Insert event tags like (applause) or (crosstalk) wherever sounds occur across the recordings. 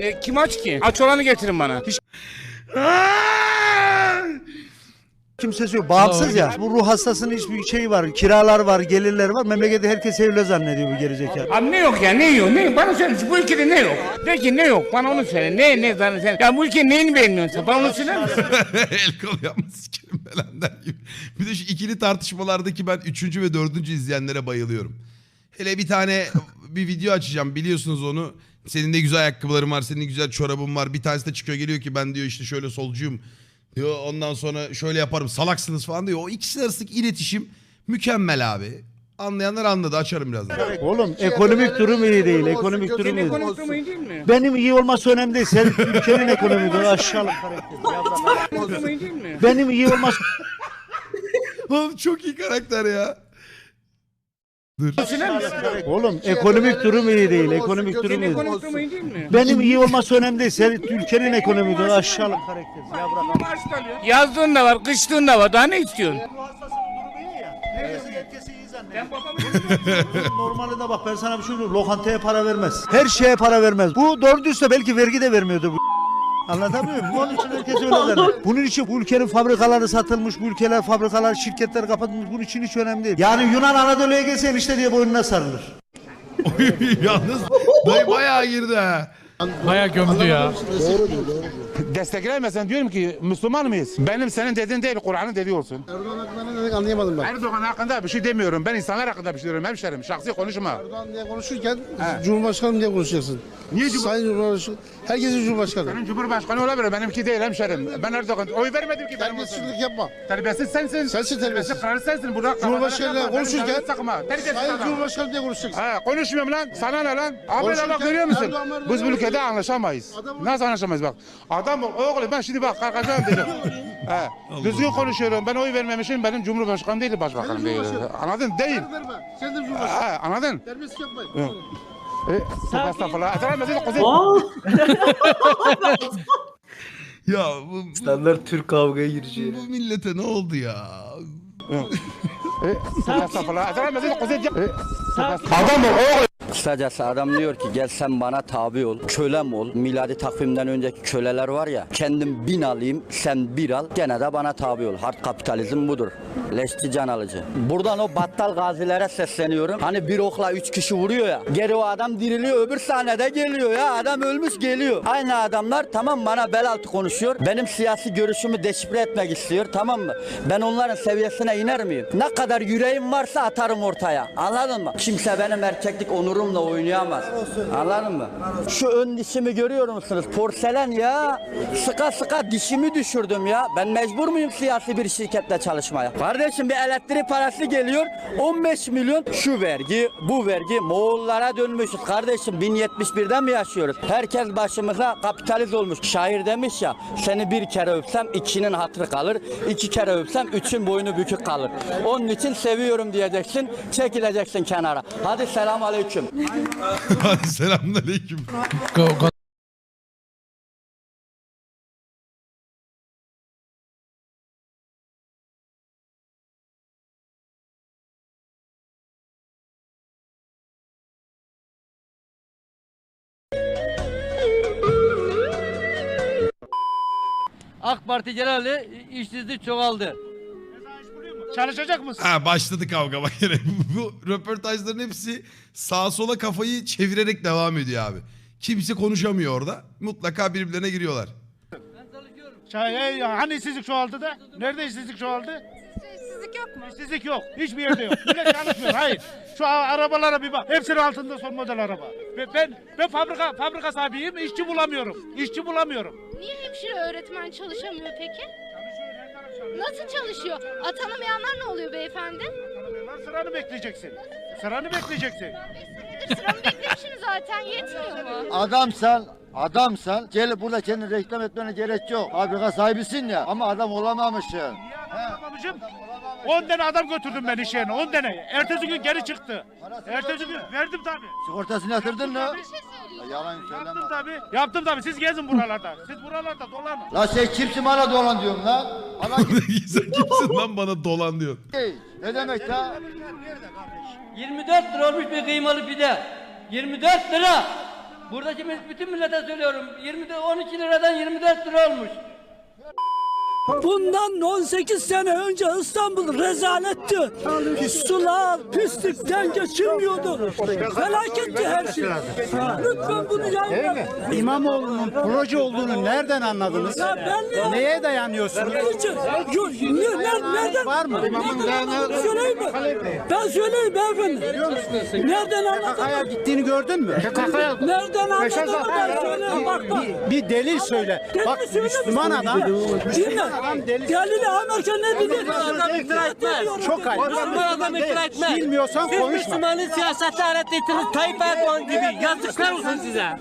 E, kim aç ki? Aç olanı getirin bana. Hiç Kimsesi yok. Bağımsız ya. Bu ruh hastasının hiçbir şeyi var. Kiralar var, gelirler var. Memlekette herkes evli zannediyor bu gerizekalı. Abi ne yok ya ne yiyor ne bana söyle bu ülkede ne yok? De ki ne yok bana onu söyle ne ne sana sen ya bu ülkenin neyini beğenmiyorsun sen bana onu söyler misin? (laughs) El kol yapma sikerim belenden gibi. Bir de şu ikili tartışmalardaki ben üçüncü ve dördüncü izleyenlere bayılıyorum. Hele bir tane bir video açacağım biliyorsunuz onu. Senin ne güzel ayakkabıların var, senin güzel çorabın var. Bir tanesi de çıkıyor geliyor ki ben diyor işte şöyle solcuyum. Diyor ondan sonra şöyle yaparım salaksınız falan diyor. O ikisi arasındaki iletişim mükemmel abi. Anlayanlar anladı açarım birazdan. Oğlum ekonomik durum iyi değil. Ekonomik durum Senin iyi değil. ekonomik durumun iyi değil mi? Benim iyi olması önemli değil. Sen ülkenin ekonomik durumu aşağılık karakter. Ekonomik durumun iyi değil mi? Benim iyi olması Oğlum çok iyi karakter ya. Dur. Oğlum ekonomik durum iyi değil. Ekonomik durum iyi değil. ekonomik iyi değil mi? Benim iyi olması önemli değil. Sen ülkenin ekonomik durumu aşağılık karakter. Ya bırak. Yazdığın da var, kıştığın da var. Daha ne istiyorsun? (laughs) Normalde bak ben sana bir şey söyleyeyim. Lokantaya para vermez. Her şeye para vermez. Bu doğru düzse belki vergi de vermiyordu bu. Anlatabiliyor muyum? Onun için herkes öyle zannediyor. Bunun için bu ülkenin fabrikaları satılmış, bu ülkeler fabrikalar, şirketler kapatılmış. Bunun için hiç önemli değil. Yani Yunan Anadolu'ya gelse işte diye boynuna sarılır. Yalnız dayı bayağı girdi ha. Baya gömdü ya. Desteklemesen diyorum ki Müslüman mıyız? Benim senin dediğin değil Kur'an'ın dediği olsun. Erdoğan hakkında ne demek anlayamadım ben. Erdoğan hakkında bir şey demiyorum. Ben insanlar hakkında bir şey diyorum hemşerim. Şahsi konuşma. Erdoğan diye konuşurken Cumhurbaşkanım diye konuşacaksın. Niye Cumhur- Sayın Cumhurbaşkanı, herkesin Cumhurbaşkanı. Benim Cumhurbaşkanı olabilir. Benimki değil hemşerim. Ben Erdoğan oy vermedim ki. Terbiyesizlik yapma. Terbiyesiz sensin. Sensin terbiyesiz. Kralı sensin. Burada Cumhurbaşkanıyla konuşurken. Terbiyesiz Sayın. Cumhurbaşkanı diye konuşacaksın. Ha, konuşmuyorum lan. Sana ne lan? Abi bak görüyor musun? Biz bu ülkede anlaşamayız. Nasıl anlaşamayız bak. Adam oğlum ben şimdi bak kalkacağım dedim. He. Düzgün konuşuyorum. Ben oy vermemişim. Benim cumhurbaşkanım değil başbakanım değil. Anladın? Değil. Sen de Cumhurbaşkanı. Ha, anladın? Terbiyesizlik yapmayın. E, estağfurullah. Efendim, mesela kuzey- Ya bu, bu, İnsanlar Türk kavgaya gireceği. bu millete ne oldu ya? E, estağfurullah. Efendim, mesela kuzey- E, estağfurullah. Adam o. Kısacası adam diyor ki gel sen bana tabi ol, kölem ol. Miladi takvimden önceki köleler var ya. Kendim bin alayım, sen bir al. Gene de bana tabi ol. Hard kapitalizm budur. Leşçi can alıcı. Buradan o battal gazilere sesleniyorum. Hani bir okla üç kişi vuruyor ya. Geri o adam diriliyor, öbür sahnede geliyor ya. Adam ölmüş geliyor. Aynı adamlar tamam bana bel altı konuşuyor. Benim siyasi görüşümü deşifre etmek istiyor tamam mı? Ben onların seviyesine iner miyim? Ne kadar yüreğim varsa atarım ortaya. Anladın mı? Kimse benim erkeklik onurumla oynayamaz. Anladın mı? Şu ön dişimi görüyor musunuz? Porselen ya. Sıka sıka dişimi düşürdüm ya. Ben mecbur muyum siyasi bir şirkette çalışmaya? Kardeşim bir elektrik parası geliyor. 15 milyon şu vergi, bu vergi. Moğollara dönmüşüz. Kardeşim 1071'den mi yaşıyoruz? Herkes başımıza kapitalist olmuş. Şair demiş ya seni bir kere öpsem ikinin hatırı kalır. iki kere öpsem üçün boynu bükük kalır. Onun için seviyorum diyeceksin. Çekileceksin kenara. Hadi selam aleyküm. Hadi selamünaleyküm. AK Parti genelde işsizlik çoğaldı. Çalışacak mısın? Ha başladı kavga bak yine. (laughs) Bu röportajların hepsi sağa sola kafayı çevirerek devam ediyor abi. Kimse konuşamıyor orada. Mutlaka birbirlerine giriyorlar. Hani işsizlik çoğaldı da? Nerede işsizlik çoğaldı? İşsizlik yok mu? İşsizlik yok. Hiçbir yerde yok. Millet çalışmıyor. Hayır. Şu arabalara bir bak. Hepsinin altında son model araba. Ve ben ben fabrika fabrika sahibiyim. İşçi bulamıyorum. İşçi bulamıyorum. Niye hemşire öğretmen çalışamıyor peki? Nasıl çalışıyor? Atanamayanlar ne oluyor beyefendi? Lan sıranı bekleyeceksin. Sıranı bekleyeceksin. Nedir sıramı beklemişim zaten yetmiyor mu? Adamsan, adamsan gel burada kendini reklam etmene gerek yok. Fabrika sahibisin ya ama adam olamamışsın. Babacım 10 tane adam götürdüm ben iş yerine 10 tane. Ertesi gün geri çıktı. Ertesi gün verdim tabi. Sigortasını yatırdın mı? Bir şey. Yalan söyleme. Yaptım tabi. Yaptım tabi. Siz gezin buralarda. Siz buralarda dolanın. La sen kimsin bana dolan diyorsun lan? Bana? (laughs) Sen kimsin lan bana dolan diyor. ne demek la? 24 lira olmuş bir kıymalı pide. 24 lira. Buradaki bütün millete söylüyorum. 20 12 liradan 24 lira olmuş. Bundan 18 sene önce İstanbul rezaletti. Sular pislikten geçilmiyordu. Felaketti her şey. Lütfen bunu yayınlayın. İmamoğlu'nun proje olduğunu nereden anladınız? Ya ben ne? Neye dayanıyorsunuz? Niçin? Yok, ne, nereden? nereden? Var mı? Nereden anladın? Söyleyeyim mi? Ben söyleyeyim beyefendi. Nereden PKK'ya anladın? gittiğini gördün mü? Nereden anladın ben söyleyeyim. Bak bak. Bir delil söyle. Bak Müslüman misin? Adam. Dinle. Delili Amerika ne bilir? Adam iftira etmez. Çok ayıp. Müslüman adam iftira etmez. Bilmiyorsan Siz konuşma. Müslümanın siyasete alet ettiniz Tayyip Erdoğan gibi. Yazıklar olsun size.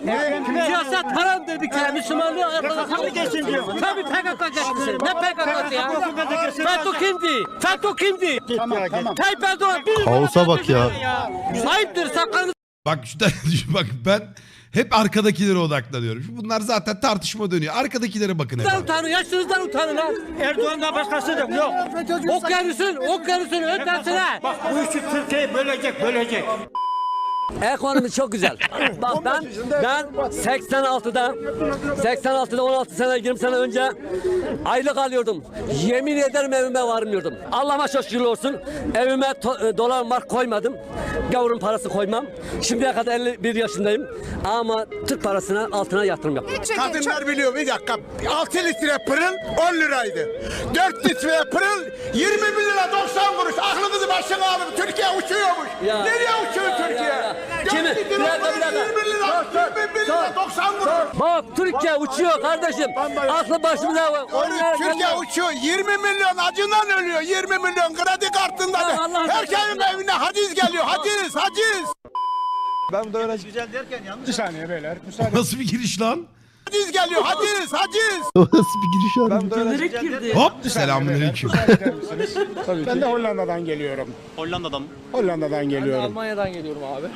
Siyaset haramdır bir kere. Müslümanlığı arkadaşlar geçsin diyor. Tabii PKK geçsin. Ne PKK'sı ya? FETÖ kimdi? FETÖ kimdi? Tamam tamam. Tayyip Erdoğan Kaosa bak ya. Ayıptır sakalınızı Bak şu (laughs) bak ben hep arkadakilere odaklanıyorum. Bunlar zaten tartışma dönüyor. Arkadakilere bakın hep. abi. utanın. Yaşınızdan utanın lan. Erdoğan'dan başkası da yok. Okyanusun, okyanusun ötesine. Bu işi Türkiye'yi bölecek, bölecek. Ekonomi çok güzel. Bak ben ben 86'da 86'da 16 sene 20 sene önce aylık alıyordum. Yemin ederim evime varmıyordum. Allah'ıma şükür olsun. Evime to- e, dolar mark koymadım. Gavurun parası koymam. Şimdiye kadar 51 yaşındayım. Ama Türk parasına altına yatırım yaptım. Kadınlar biliyor bir dakika. 6 litre pırıl 10 liraydı. 4 litre pırıl 20 bin lira 90 kuruş. Aklınızı başına alın. Türkiye uçuyormuş. Ya. Nereye uçuyor Ya, ya, Türkiye? ya. 4 Kimi? Bir dakika, bir dakika. 20 lira, Dur, dur, 20 bin lira dur. 90 kuruş. Bak Türkiye uçuyor kardeşim. Aklı başımıza Türkiye uçuyor. 20 milyon acından ölüyor. 20 milyon kredi kartından. Ya Herkesin evine haciz geliyor. Haciz, haciz. Bir saniye beyler. Müsaade. Nasıl bir giriş lan? Haciz geliyor. Haciz, haciz. Nasıl bir giriş abi? Hop selamünaleyküm. (laughs) Tabii ben de Hollanda'dan geliyorum. Hollanda'dan mı? Hollanda'dan geliyorum. Almanya'dan geliyorum abi.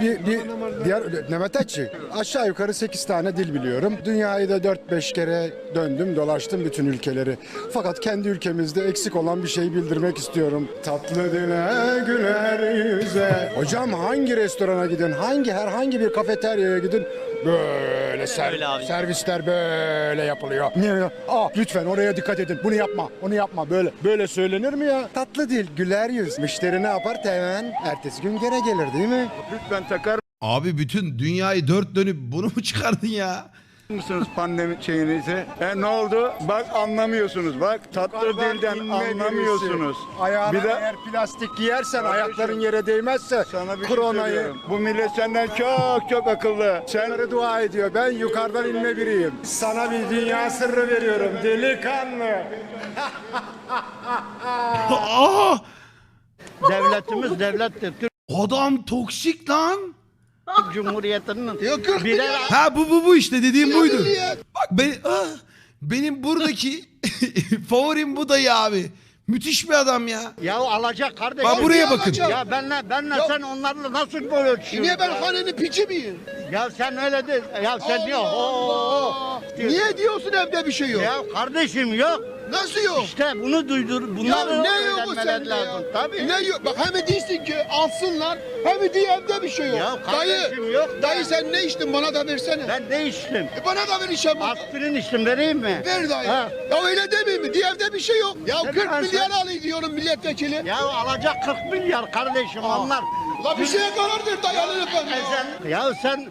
Bir, bir diğer Nemetetçi. Aşağı yukarı 8 tane dil biliyorum. Dünyayı da 4-5 kere döndüm, dolaştım bütün ülkeleri. Fakat kendi ülkemizde eksik olan bir şey bildirmek istiyorum. Tatlı dile güler yüze. Hocam hangi restorana gidin, hangi herhangi bir kafeteryaya gidin böyle ser- servisler böyle yapılıyor. Ne ya? Aa, lütfen oraya dikkat edin. Bunu yapma, onu yapma. Böyle böyle söylenir mi ya? Tatlı dil, güler yüz. Müşteri ne yapar? Hemen ertesi gün gene gelir değil mi? Lütfen takar Abi bütün dünyayı dört dönüp bunu mu çıkardın ya? Mısınız pandemi şeyinizi? E ne oldu? Bak anlamıyorsunuz. Bak tatlı dilden anlamıyorsunuz. Ayağına bir de eğer plastik giyersen ayakların yere değmezse kronayı bu millet senden çok çok akıllı. Senlere dua ediyor. Ben yukarıdan inme biriyim. Sana bir dünya sırrı veriyorum delikanlı. (laughs) Aa! Devletimiz devlettir. Adam toksik lan. (laughs) Cumhuriyeti'nin birer Ha bu bu bu işte dediğim buydu. Bak ben ah, benim buradaki (laughs) favorim bu dayı abi. Müthiş bir adam ya. Ya alacak kardeşim. Bak buraya bakın. Ya benle benle sen onlarla nasıl böyle ölçüyorsun? Niye ben hanenin piçi miyim? Ya sen öyle de ya sen diyor. Niye diyorsun evde bir şey yok? Ya kardeşim yok. Nasıl yok? İşte bunu duydur. Bunlar Ya ne yok bu sende lazım. ya? Tabii. Ne yok? Bak hem değilsin ki alsınlar hem diye evde bir şey yok. Ya kardeşim yok. Dayı sen ne içtin bana da versene. Ben ne içtim? E bana da ver işe bak. Aspirin içtim vereyim mi? Ver dayı. Ha. Ya öyle demeyeyim mi? Diye evde bir şey yok. Ya Ne 40 ben milyar sen- alayım diyorum milletvekili. Ya alacak 40 milyar kardeşim onlar. La bir şeye karar ver dayı alın efendim. Sen, ya sen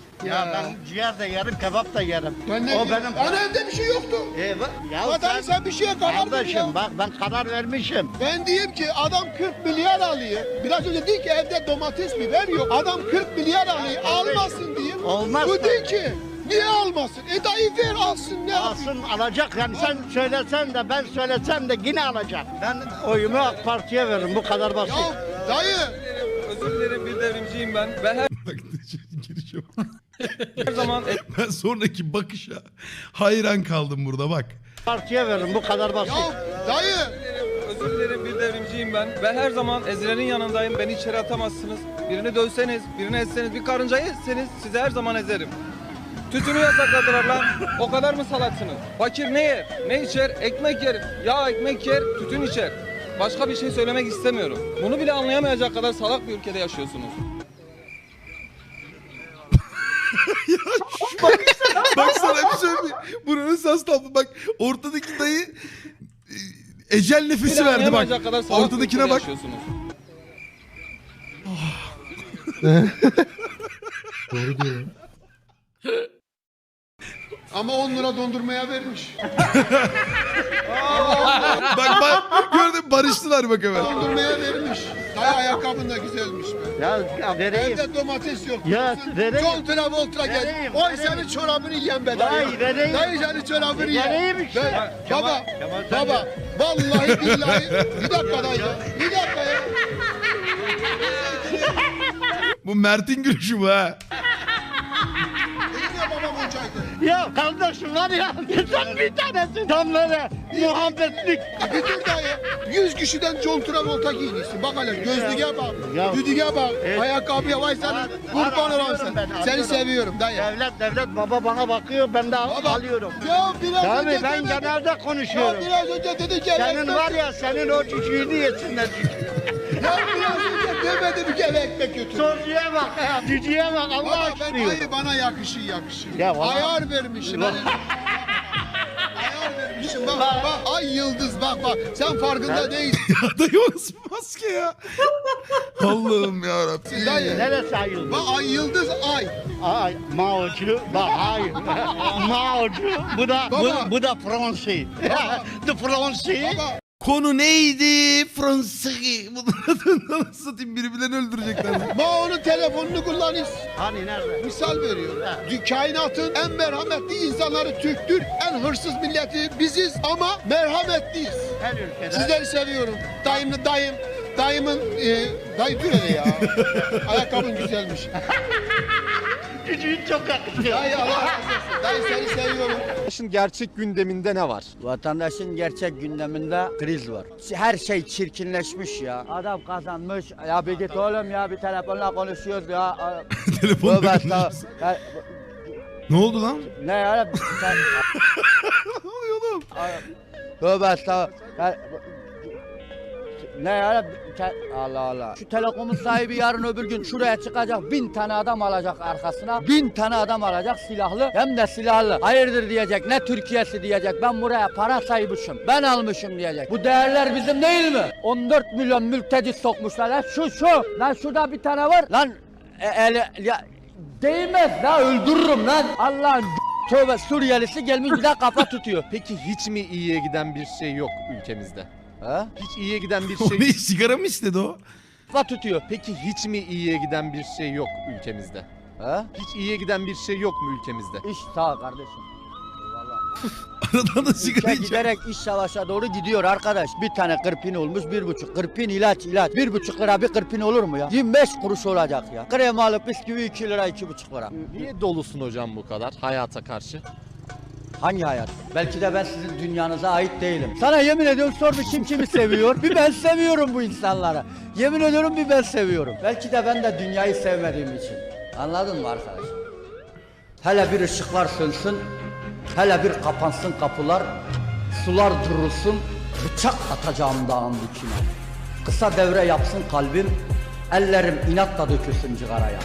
Ya ben ciğer de yerim, kebap da yerim. Ben ne o benim. Bana evde bir şey yoktu. E, bak- ya Ya dayı sen bir şeye karar Kardeşim ya. bak ben karar vermişim. Ben diyeyim ki adam 40 milyar alıyor. Biraz önce değil ki evde domates biber yok. Adam 40 milyar alıyor. Almasın diyeyim. Olmaz Bu değil ki. Niye almasın? E dayı ver alsın ne yapayım? Alsın alacak yani sen söylesen de ben söylesem de yine alacak. Ben oyumu AK Parti'ye veririm bu kadar basit. Ya dayı Bak (laughs) girişe bak. Her zaman (laughs) ben sonraki bakışa hayran kaldım burada bak. Partiye veririm bu kadar basit. ya dayı Özür dilerim bir devrimciyim ben. Ve her zaman ezilenin yanındayım. Beni içeri atamazsınız. Birini dövseniz, birini etseniz, bir karıncayı etseniz sizi her zaman ezerim. Tütünü yasakladılar lan. O kadar mı salaksınız? Fakir ne yer? Ne içer? Ekmek yer. Ya ekmek yer, tütün içer. Başka bir şey söylemek istemiyorum. Bunu bile anlayamayacak kadar salak bir ülkede yaşıyorsunuz. Bak sana bir şey söyleyeyim. Bu Rönesans tablo. Bak ortadaki dayı e, ecel nefesi verdi bak. Ortadakine bak. yaşıyorsunuz. (laughs) Ama 10 lira dondurmaya vermiş. (laughs) bak bak gördün barıştılar bak hemen. Dondurmaya vermiş. Dayı ayakkabın da güzelmiş be. Ya, ya vereyim. Evde domates yok. Ya, vereyim. John Travolta gel. Vereyim, Oy vereyim. senin çorabını yiyen be dayı. Vay, vereyim. Dayı senin çorabını yiyen. Vereyim işte. Ben- baba, baba. Vallahi billahi. Bir dakika dayı. Bir dakika ya. Bu Mert'in gülüşü bu ha. Ya kardeşim var ya sen bir tanesi tam böyle muhabbetlik. Bir dur dayı. 100 kişiden John Travolta giymişsin. Bak hele gözlüğe bak. Ya. Düdüğe bak. Evet. Ayakkabıya vay senin. Var, Kurban olan alıyorum sen. ben, Seni alıyorum. seviyorum dayı. Devlet devlet baba bana bakıyor ben de Baba. alıyorum. Ya biraz Tabii önce ben demedin. genelde Ya konuşuyorum. biraz önce dedi ki Senin var ya senin o cücüğünü yesinler cücüğü. Ya biraz demedim ki eve ekmek götür. Soruya bak ya (laughs) cücüğe bak Allah Baba ben aşkına. hayır bana yakışır yakışır. Ya baba- Ayar vermişim. Bak. Ayar vermişim bak bak ay yıldız bak bak sen farkında değilsin (laughs) Ya dayı o nasıl bir maske ya? (laughs) Allah'ım ya Rabbim. dayı. Neresi ayıldı? Bak ay yıldız ay. Ay Mao'cu bak hayır. Mao'cu bu da Baba. bu, bu da Fransi. The Fransi. Baba Konu neydi? Fransız. (laughs) Nasıl satayım birbirlerini öldürecekler. (laughs) Mao'nun telefonunu kullanırız. Hani nerede? Misal veriyorum. Dü- Kainatın en merhametli insanları Türktür. En hırsız milleti biziz ama merhametliyiz. Her ülkede. Sizleri seviyorum. Dayım, dayım, dayımın, e, dayı dur hele ya. (laughs) Ayakkabın güzelmiş. Cücüğün çok yakışıyor. Dayı Allah razı olsun. Dayı seni seviyorum. gerçek gündeminde ne var? Vatandaşın gerçek gündeminde kriz var. Her şey çirkinleşmiş ya. Adam kazanmış. Ya bir git oğlum ya bir telefonla konuşuyoruz ya. (laughs) Telefonla konuşuyoruz. Ne oldu lan? Ne ya? (laughs) Sen... Ne oluyor oğlum? Tövbe estağfurullah. Ne ya? Allah Allah. Şu telekomun sahibi yarın öbür gün şuraya çıkacak. Bin tane adam alacak arkasına. Bin tane adam alacak silahlı. Hem de silahlı. Hayırdır diyecek. Ne Türkiye'si diyecek. Ben buraya para saymışım. Ben almışım diyecek. Bu değerler bizim değil mi? 14 milyon mülteci sokmuşlar. Lan şu şu. Lan şurada bir tane var. Lan e, ele, ya, değmez. La öldürürüm lan. Allah'ın tövbe Suriyelisi gelmiş bir daha kafa tutuyor. Peki hiç mi iyiye giden bir şey yok ülkemizde? Ha? Hiç iyiye giden bir O (laughs) şey ne sigara mı istedi o? Kafa tutuyor. Peki hiç mi iyiye giden bir şey yok ülkemizde? Ha? Hiç iyiye giden bir şey yok mu ülkemizde? İş sağ kardeşim. Aradan (laughs) da sigara Ülke içiyor. giderek iş savaşa doğru gidiyor arkadaş. Bir tane kırpin olmuş bir buçuk. Kırpin ilaç ilaç. Bir buçuk lira bir kırpin olur mu ya? 25 kuruş olacak ya. Krem alıp bisküvi 2 lira iki buçuk lira. Niye dolusun hocam bu kadar hayata karşı? Hangi hayat? Belki de ben sizin dünyanıza ait değilim. Sana yemin ediyorum sor bir kim kimi seviyor. Bir ben seviyorum bu insanları. Yemin ediyorum bir ben seviyorum. Belki de ben de dünyayı sevmediğim için. Anladın mı arkadaş? Hele bir ışıklar sönsün. Hele bir kapansın kapılar. Sular durulsun. Bıçak atacağım dağın dikine. Kısa devre yapsın kalbim. Ellerim inatla dökülsün cigaraya.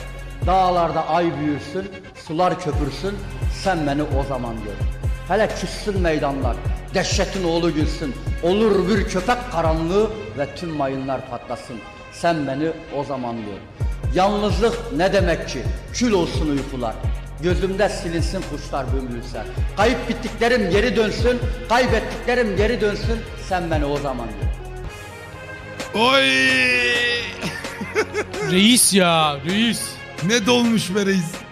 Dağlarda ay büyürsün, sular köpürsün, sen beni o zaman gör. Hele küssün meydanlar, dehşetin oğlu gülsün. Olur bir köpek karanlığı ve tüm mayınlar patlasın. Sen beni o zaman gör. Yalnızlık ne demek ki? Kül olsun uykular. Gözümde silinsin kuşlar bümbülse. Kayıp bittiklerim geri dönsün, kaybettiklerim geri dönsün. Sen beni o zaman gör. Oy! Reis ya reis. Ne dolmuş be reis.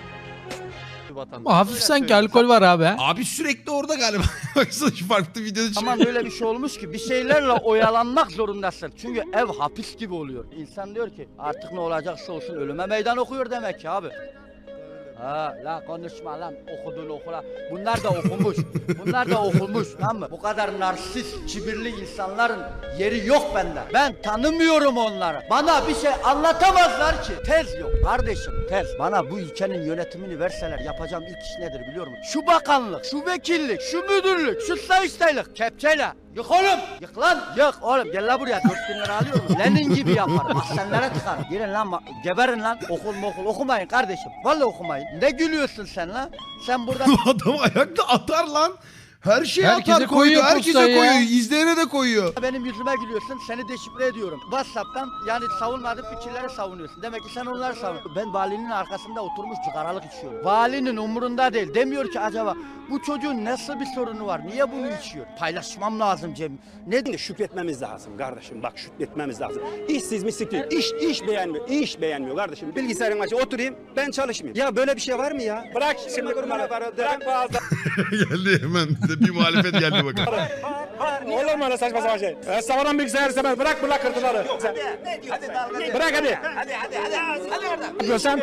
Ama hafif sanki alkol var abi. Abi sürekli orada galiba. (laughs) Baksana şu farklı videoda çıkıyor. Aman öyle bir şey olmuş ki bir şeylerle (laughs) oyalanmak zorundasın. Çünkü ev hapis gibi oluyor. İnsan diyor ki artık ne olacaksa olsun ölüme meydan okuyor demek ki abi. Ha la konuşma lan okudun okula. Bunlar da okumuş. Bunlar da okumuş tamam mı? Bu kadar narsist, kibirli insanların yeri yok bende. Ben tanımıyorum onları. Bana bir şey anlatamazlar ki. Tez yok kardeşim tez. Bana bu ülkenin yönetimini verseler yapacağım ilk iş nedir biliyor musun? Şu bakanlık, şu vekillik, şu müdürlük, şu sayıştaylık kepçeyle. Yık oğlum. Yık lan. Yık oğlum. Gel la buraya. Dört bin lira alıyor musun? Lenin gibi yaparım. Mahzenlere tıkarım. Girin lan. Geberin lan. Okul okul okumayın kardeşim. Vallahi okumayın. Ne gülüyorsun sen lan? Sen burada... (laughs) Adam ayakta atar lan. Her şeye Herkese atar koyuyor. koyuyor Herkese postayı ya. koyuyor. İzleyene de koyuyor. Benim yüzüme gülüyorsun, seni deşifre ediyorum. WhatsApp'tan yani savunmadığın fikirleri savunuyorsun. Demek ki sen onları savunuyorsun. Ben valinin arkasında oturmuş cigaralık içiyorum. Valinin umurunda değil. Demiyor ki acaba bu çocuğun nasıl bir sorunu var? Niye bunu içiyor? Paylaşmam lazım Cem. Ne Şükretmemiz lazım kardeşim bak şükretmemiz lazım. İşsiz mislik değil. İş, iş beğenmiyor. iş beğenmiyor kardeşim. Bilgisayarın açı oturayım ben çalışmayayım. Ya böyle bir şey var mı ya? Bırak şimdi kurbanı para. Bırak bazı. (laughs) geldi hemen. Bize bir muhalefet geldi bakın. Olur mu öyle saçma sapan şey? Savaran bilgisayar istemez. Bırak bırak kırdıları. Bırak hadi. Hadi hadi hadi. Hadi oradan. Yapıyorsan.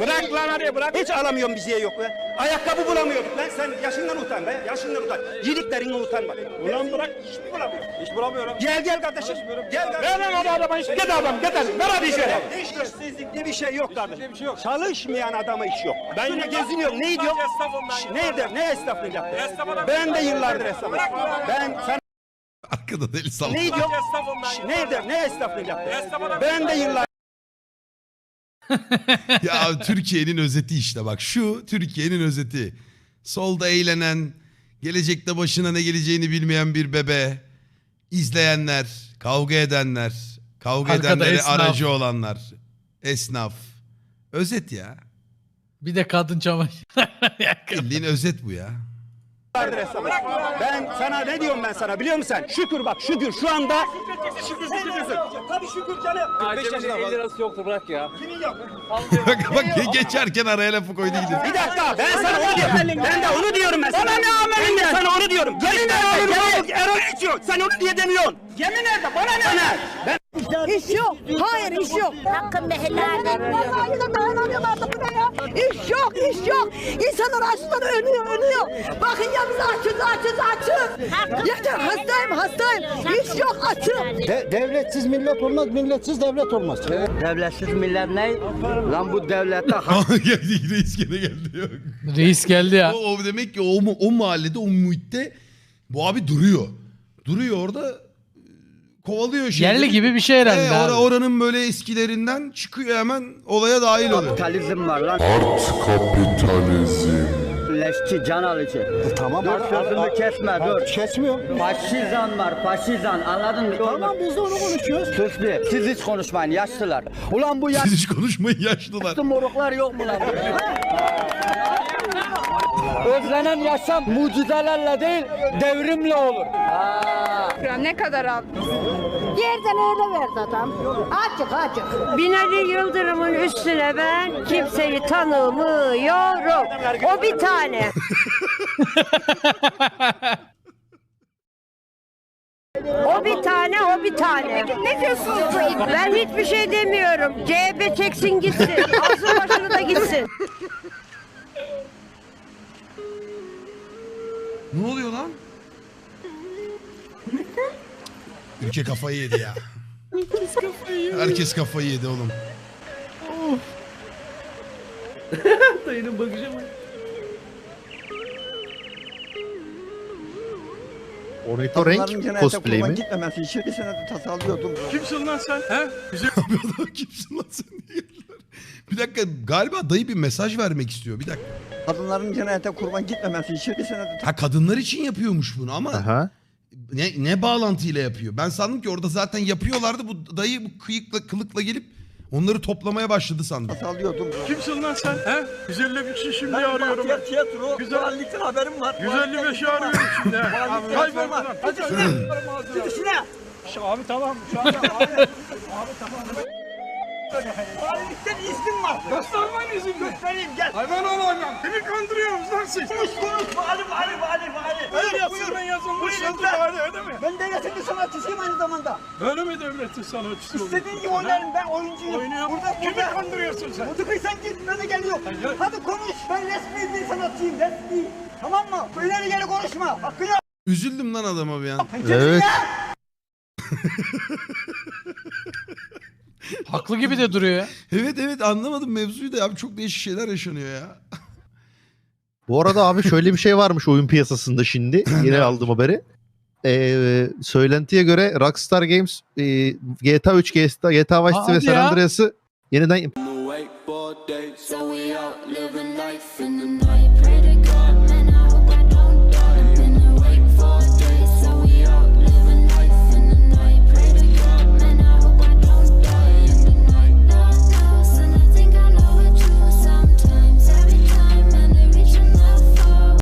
Bırak lan hadi bırak. Hiç alamıyorum bir şey yok be. Ayakkabı bulamıyorduk lan sen yaşından utan be. Yaşından utan. Yediklerinden utan bak. Ulan bırak iş mi bulamıyorum? İş bulamıyorum. Gel gel kardeşim. Gel kardeşim. Ver lan hadi adama iş. Git adam git hadi. Ver hadi işe. Hiç bir şey yok kardeşim. Bir şey yok. Çalışmayan adama iş yok. Ben yine geziniyorum. Ne diyor? Ne eder? Ne esnaflık yaptı? Ben de yıllardır esnafım. Ben sen Arkada deli sallıyor. ne diyor? Ne eder? Ne esnaflık yaptı? Ben de yıllar (laughs) ya Türkiye'nin özeti işte bak şu Türkiye'nin özeti. Solda eğlenen, gelecekte başına ne geleceğini bilmeyen bir bebe, izleyenler, kavga edenler, kavga Arkada edenlere esnaf. aracı olanlar, esnaf. Özet ya. Bir de kadın çamaşır. (laughs) Bildiğin özet bu ya. Ben sana ne diyorum ben sana biliyor musun sen? Şükür bak şükür şu anda şükür şükürsün. Tabii şükür canım. 45 yaşında 50 lirası yoktu bırak ya. Kimin yok? bak bak ge- geçerken araya lafı koydu gidiyor. Bir dakika ben sana onu diyorum. Ben de onu diyorum ben sana. Bana ne amelin Ben de sana onu diyorum. Yemin ederim. Erol içiyor. Sen onu diye demiyorsun. Yemin ederim bana ne? Bana. Ben İş yok. Hayır iş yok. Hakkında helal Vallahi da dayanamıyorlar da bu ne ya? İş yok, iş yok. İnsanlar açlıktan ölüyor, ölüyor. Bakın ya biz açız, açız, açız. Yeter hastayım, hastayım. İş yok, açım. devletsiz millet olmaz, milletsiz devlet olmaz. Devletsiz millet ne? Lan bu devlette (laughs) geldi reis gene geldi. Yok. Reis geldi ya. O, o demek ki o, mu- o mahallede o muhitte bu abi duruyor. Duruyor orada kovalıyor şey. Yerli gibi bir şey herhalde abi. oranın böyle eskilerinden çıkıyor hemen olaya dahil oluyor. kapitalizm var lan. Art kapitalizm. Leşçi, can alıcı. Tamam. Dur sözümü kesme dur. Kesmiyor. Faşizan var faşizan anladın mı? Tamam biz de onu konuşuyoruz. Sus bir. Siz hiç konuşmayın yaşlılar. Ulan bu yaşlı Siz hiç konuşmayın yaşlılar. moruklar yok mu lan? Özlenen yaşam mucizelerle değil devrimle olur. Ne kadar aldın? Yerden öyle verdi adam. Açık açık. Binali Yıldırım'ın üstüne ben kimseyi tanımıyorum. O bir tane. (laughs) O bir tane, o bir tane. Ne diyorsunuz bu Ben hiçbir şey demiyorum. CHP çeksin gitsin. Alsın başını da gitsin. Ne oluyor lan? Ülke kafayı yedi ya. Herkes kafayı yiyor. Herkes kafayı yedi oğlum. (laughs) Dayının bakışa bak. Ornitorenk cosplay mi? Gitmemesi için bir sene tasarlıyordum. Kimsin lan sen? He? Bize Kimsin lan sen diye. (laughs) Bir dakika galiba dayı bir mesaj vermek istiyor. Bir dakika. Kadınların cennete kurban gitmemesi için bir sene Ha kadınlar için yapıyormuş bunu ama ne, ne bağlantıyla yapıyor? Ben sandım ki orada zaten yapıyorlardı. Bu dayı bu kıyıkla kılıkla gelip onları toplamaya başladı sandım. tasarlıyordum. kimsin lan sen? He? 155'i şimdi arıyorum. ben. tiyatro, Güzel. güzellikten haberim var. 155'i arıyorum şimdi. he. Kaybol. Hadi şuna. Git işine. Abi tamam. Şu anda abi. Valilikten iznim var. Göstermen izin göstereyim gel. Hayvan olacağım. Beni kandırıyorsunuz lan siz. Konuş konuş. Vali vali vali vali. Öyle ben yazılmış yazdı vali öyle mi? Ben devletin bir sanatçısıyım aynı zamanda. Öyle mi devletin sanatçısı İstediğin gibi oynarım ben oyuncuyum. Oynuyorum. Burada, Kimi kandırıyorsun sen? Burada sen git ben de geliyor. Hadi konuş. Ben resmi bir sanatçıyım resmi. Tamam mı? İleri geri konuşma. Hakkını Üzüldüm lan adama bir an. Evet. (laughs) Haklı gibi de duruyor ya. Evet evet anlamadım mevzuyu da abi çok değişik şeyler yaşanıyor ya. (laughs) Bu arada abi şöyle bir şey varmış oyun piyasasında şimdi. (laughs) Yine aldım haberi. Ee, söylentiye göre Rockstar Games e, GTA 3, GTA, GTA Vice City Hadi ve San ya. Andreas'ı yeniden.